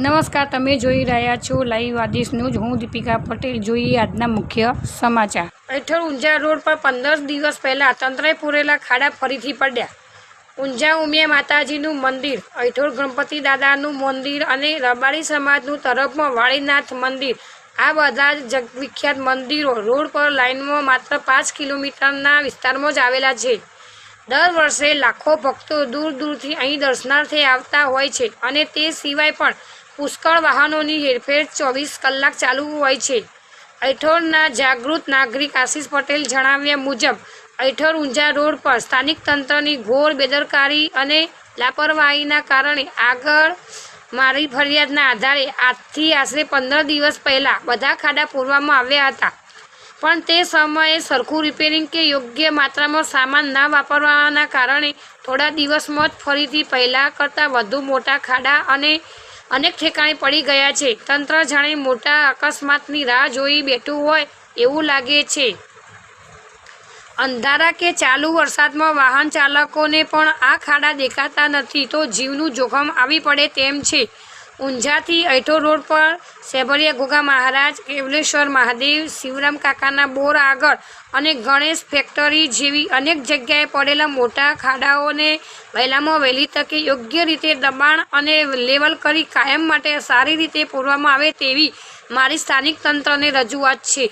નમસ્કાર, તમે જોઈ રહ્યા છો લાઈવ આદેશ ન્યૂઝ. હું દીપિકા પટેલ. જોઈએ આજના મુખ્ય સમાચાર. હેઠળ ઊંઝા રોડ પર પંદર દિવસ પહેલા તંત્રએ પૂરેલા ખાડા ફરીથી પડ્યા. ઊંઝા ઉમિયા માતાજીનું મંદિર અઠોળ ગણપતિ દાદાનું મંદિર અને રબારી સમાજનું તરફમાં વાળીનાથ મંદિર. આ બધા જ જગવિખ્યાત મંદિરો રોડ પર લાઇનમાં માત્ર પાંચ કિલોમીટરના વિસ્તારમાં જ આવેલા છે. દર વર્ષે લાખો ભક્તો દૂર દૂરથી અહીં દર્શનાર્થે આવતા હોય છે અને તે સિવાય પણ પુષ્કળ વાહનોની હેરફેર ચોવીસ કલાક ચાલુ હોય છે. ઐઠોરના જાગૃત નાગરિક આશીષ પટેલ જણાવ્યા મુજબ ઐઠોર ઊંઝા રોડ પર સ્થાનિક તંત્રની ઘોર બેદરકારી અને લાપરવાહીના કારણે આગળ મારી ફરિયાદના આધારે આજથી આશરે પંદર દિવસ પહેલાં બધા ખાડા પૂરવામાં આવ્યા હતા. પણ તે સમયે સરખું રિપેરિંગ કે યોગ્ય માત્રામાં સામાન ના વાપરવાના કારણે થોડા દિવસમાં જ ફરીથી પહેલાં કરતાં વધુ મોટા ખાડા અને અનેક ઠેકાણે પડી ગયા છે. તંત્ર જાણે મોટા અકસ્માતની રાહ જોઈ બેઠું હોય એવું લાગે છે. અંધારા કે ચાલુ વરસાદમાં વાહન ચાલકોને પણ આ ખાડા દેખાતા નથી તો જીવનું જોખમ આવી પડે તેમ છે. ઊંઝાથી અઠો રોડ પર સેબરિયા ગોગા મહારાજ, કેવલેશ્વર મહાદેવ, શિવરામ કાકાના બોર આગળ અને ગણેશ ફેક્ટરી જેવી અનેક જગ્યાએ પડેલા મોટા ખાડાઓને વહેલામાં વહેલી તકે યોગ્ય રીતે દબાણ અને લેવલ કરી કાયમ માટે સારી રીતે પૂરવામાં આવે તેવી મારી સ્થાનિક તંત્રને રજૂઆત છે.